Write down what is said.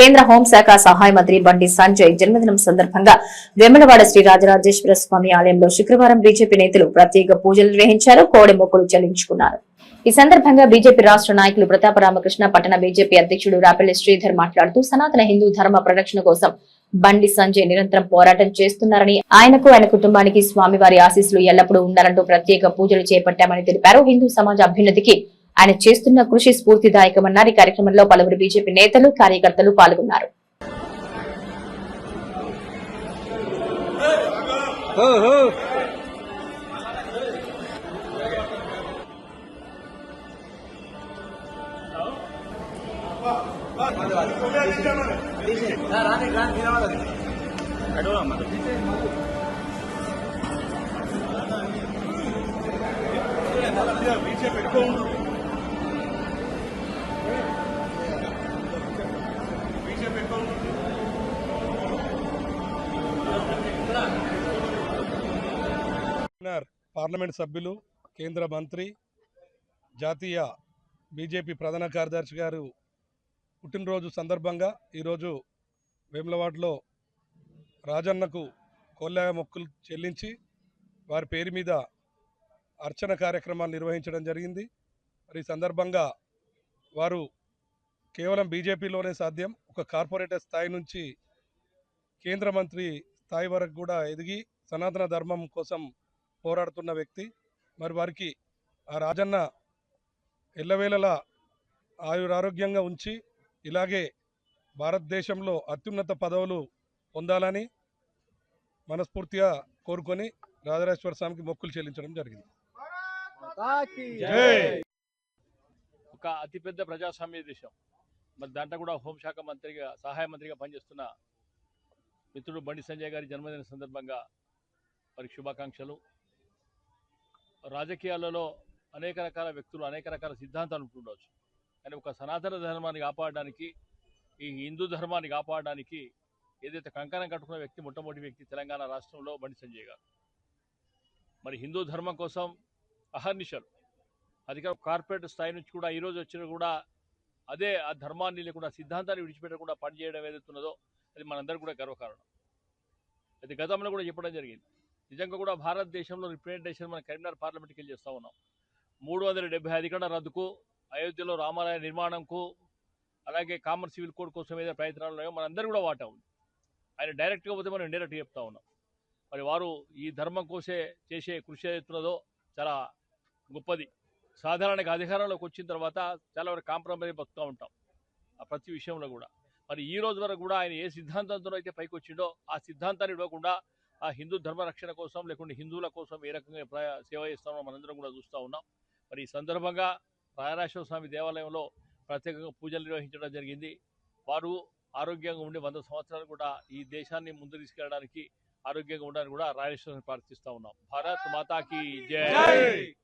కేంద్ర హోంశాఖ సహాయ మంత్రి బండి సంజయ్ జన్మదినం సందర్భంగా వెమ్మలవాడ శ్రీ రాజరాజేశ్వర స్వామి ఆలయంలో శుక్రవారం బీజేపీ నేతలు ప్రత్యేక పూజలు నిర్వహించారు. కోడి మొక్కులు చెల్లించుకున్నారు. ఈ సందర్భంగా బీజేపీ రాష్ట్ర నాయకులు ప్రతాప రామకృష్ణ పట్టణ బీజేపీ అధ్యక్షుడు రాపల్లి శ్రీధర్ మాట్లాడుతూ సనాతన హిందూ ధర్మ ప్రరక్షణ కోసం బండి సంజయ్ నిరంతరం పోరాటం చేస్తున్నారని ఆయనకు ఆయన కుటుంబానికి స్వామివారి ఆశీస్సులు ఎల్లప్పుడూ ఉండాలంటూ ప్రత్యేక పూజలు చేపట్టామని తెలిపారు. హిందూ సమాజ అభ్యున్నతికి ఆయన చేస్తున్న కృషి స్ఫూర్తిదాయకమన్నారు. ఈ కార్యక్రమంలో పలువురు బీజేపీ నేతలు కార్యకర్తలు పాల్గొన్నారు. కన్వీనర్ పార్లమెంట్ సభ్యులు కేంద్ర మంత్రి జాతీయ బీజేపీ ప్రధాన కార్యదర్శి గారు పుట్టినరోజు సందర్భంగా ఈరోజు వేములవాడలో రాజన్నకు కోల్లాగ మొక్కులు చెల్లించి వారి పేరు మీద అర్చన కార్యక్రమాన్ని నిర్వహించడం జరిగింది. మరి ఈ సందర్భంగా వారు కేవలం బీజేపీలోనే సాధ్యం ఒక కార్పొరేటర్ స్థాయి నుంచి కేంద్ర మంత్రి స్థాయి వరకు కూడా ఎదిగి సనాతన ధర్మం కోసం పోరాడుతున్న వ్యక్తి. మరి వారికి ఆ రాజన్న ఎల్లవేళలా ఆయురారోగ్యంగా ఉంచి ఇలాగే భారతదేశంలో అత్యున్నత పదవులు పొందాలని మనస్ఫూర్తిగా కోరుకొని రాజరాజేశ్వర స్వామికి మొక్కులు చెల్లించడం జరిగింది. జై! ఒక అతిపెద్ద ప్రజాస్వామ్య దేశం. మరి దాంట్లో కూడా హోంశాఖ మంత్రిగా సహాయ మంత్రిగా పనిచేస్తున్న మిత్రుడు బండి సంజయ్ గారి జన్మదిన సందర్భంగా వారికి శుభాకాంక్షలు. రాజకీయాలలో అనేక రకాల వ్యక్తులు అనేక రకాల సిద్ధాంతాలు ఉంటుండవచ్చు కానీ ఒక సనాతన ధర్మాన్ని కాపాడడానికి ఈ హిందూ ధర్మాన్ని కాపాడడానికి ఏదైతే కంకణం కట్టుకున్న వ్యక్తి మొట్టమొదటి వ్యక్తి తెలంగాణ రాష్ట్రంలో బండి సంజయ్ గారు. మరి హిందూ ధర్మం కోసం అహర్నిశలు అధికార కార్పొరేట్ స్థాయి నుంచి కూడా ఈరోజు వచ్చిన కూడా అదే ఆ ధర్మాన్ని లేకుండా సిద్ధాంతాన్ని విడిచిపెట్టకుండా పనిచేయడం ఏదైతే ఉన్నదో అది మనందరికీ కూడా గర్వకారణం. అది గతంలో కూడా చెప్పడం జరిగింది. నిజంగా కూడా భారతదేశంలో రిప్రజెంటేషన్ మన కరీంనగర్ పార్లమెంట్కి వెళ్ళి చేస్తూ ఉన్నాం. మూడు వందల డెబ్బై అధికారుల రద్దుకు అయోధ్యలో రామాలయ నిర్మాణంకు అలాగే కామన్ సివిల్ కోడ్ కోసం ఏదైనా ప్రయత్నాలు ఉన్నాయో మనందరూ కూడా వాటా ఉంది. ఆయన డైరెక్ట్గా పోతే మనం ఇండైరెక్ట్గా చెప్తా ఉన్నాం. మరి వారు ఈ ధర్మం కోసే చేసే కృషి ఏదైతున్నదో చాలా గొప్పది. సాధారణంగా అధికారంలోకి వచ్చిన తర్వాత చాలా వరకు కాంప్రమైజ్ బతుకుతూ ఉంటాం. ఆ ప్రతి విషయంలో కూడా. మరి ఈ రోజు వరకు కూడా ఆయన ఏ సిద్ధాంతంతో అయితే పైకి వచ్చిండో ఆ సిద్ధాంతాన్ని ఇవ్వకుండా ఆ హిందూ ధర్మ రక్షణ కోసం లేకుంటే హిందువుల కోసం ఏ రకంగా సేవ చేస్తామో మనందరం కూడా చూస్తూ ఉన్నాం. మరి ఈ సందర్భంగా రాయరాశ్వర స్వామి దేవాలయంలో ప్రత్యేకంగా పూజలు నిర్వహించడం జరిగింది. వారు ఆరోగ్యంగా ఉండి వంద సంవత్సరాలు కూడా ఈ దేశాన్ని ముందు తీసుకెళ్ళడానికి ఆరోగ్యంగా ఉండడానికి కూడా రాయరాశ్వర ప్రార్థిస్తూ ఉన్నాం. భారత్ మాతాకి జై!